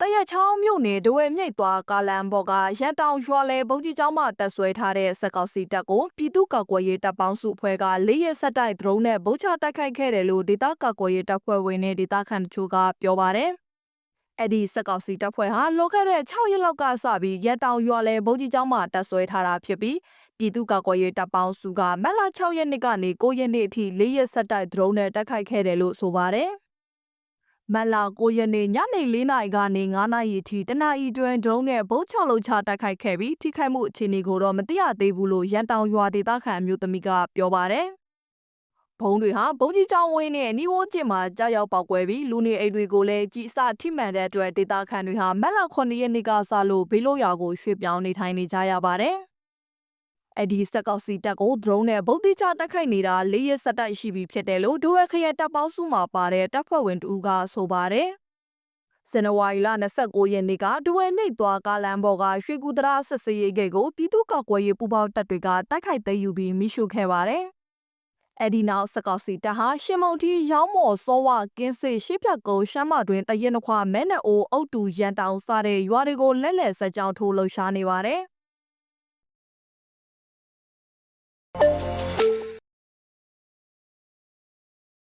တရက်ချောင်းမြို့နယ်ဒဝဲမြိတ်သွားကားလမ်းပေါ်ကရန်တောင်ရွာလဲဘုံကြီးကျောင်းမှာတက်ဆွဲထားတဲ့စက်ကောက်စီတပ်ကိုပြည်သူ့ကာကွယ်ရေးတပ်ပေါင်းစုအဖွဲ့ကလေးရက်ဆက်တိုက်ဒရုန်းနဲ့ဗုံးချတိုက်ခိုက်ခဲ့တယ်လို့ဒေသကာကွယ်ရေးတပ်ဖွဲ့ဝင်တွေဒေသခံတချို့ကပြောပါတယ်။အဲ့ဒီစက်ကောက်စီတပ်ဖွဲ့ဟာလောခဲ့တဲ့6ရက်လောက်ကစပြီးရန်တောင်ရွာလဲဘုံကြီးကျောင်းမှာတက်ဆွဲထားတာဖြစ်ပြီးပြည်သူ့ကာကွယ်ရေးတပ်ပေါင်းစုကမက်လာ6ရက်နေ့ကနေ9ရက်နေ့အထိ၄ရက်ဆက်တိုက်ဒရုန်းနဲ့တိုက်ခိုက်ခဲ့တယ်လို့ဆိုပါတယ်။ မတ်လ9ရက်နေ့ညနေ4နာရီကနေ9နာရီထိတနအီတွင်ဒရုန်းနဲ့ဘုတ်6လုံးချတိုက်ခိုက်ခဲ့ပြီးထိခိုက်မှုအခြေအနေကိုတော့မသိရသေးဘူးလို့ရန်တောင်ရွာဒေသခံအမျိုးသမီးကပြောပါတယ်။ဘုံတွေဟာဘုံကြီးချောင်းဝင်းနဲ့နီဝိုးကျင်မှာကြောက်ရောက်ပေါက်ကွဲပြီးလူနေအိမ်တွေကိုလည်းကြီးအစထိမှန်တဲ့အတွက်ဒေသခံတွေဟာမက်လ9ရက်နေ့ကစလို့ဘေးလို့ရွာကိုရွှေ့ပြောင်းနေထိုင်နေကြရပါတယ်။ အဲ့ဒီစက်ကောက်စီတက်ကို drone နဲ့ဗုံးတိချတိုက်ခိုက်နေတာ၄ရက်ဆက်တိုက်ရှိပြီဖြစ်တယ်လို့ဒိုဝက်ခရဲတပ်ပေါင်းစုမှာပါတဲ့တပ်ဖွဲ့ဝင်တူကဆိုပါတယ်။ဇန်နဝါရီလ29ရက်နေ့ကဒဝဲနှိတ်သွားကားလမ်းပေါ်ကရွှေကူတရာဆက်စရေးဂိတ်ကိုပြည်သူ့ကောက်ကွယ်ရေးပူးပေါင်းတပ်တွေကတိုက်ခိုက်သိမ်းယူပြီးမိရှုခဲ့ပါတယ်။အဲ့ဒီနောက်စကောက်စီတပ်ဟာရှင်မုံတီရောင်းမော်စောဝကင်းစေရှေ့ဖြတ်ကုန်းရှမ်းမတွင်တရက်နှခွမဲနဲ့အိုအုတ်တူရန်တောင်စတဲ့ရွာတွေကိုလက်လက်ဆက်ကြောင်းထိုးလှုပ်ရှားနေပါတယ်။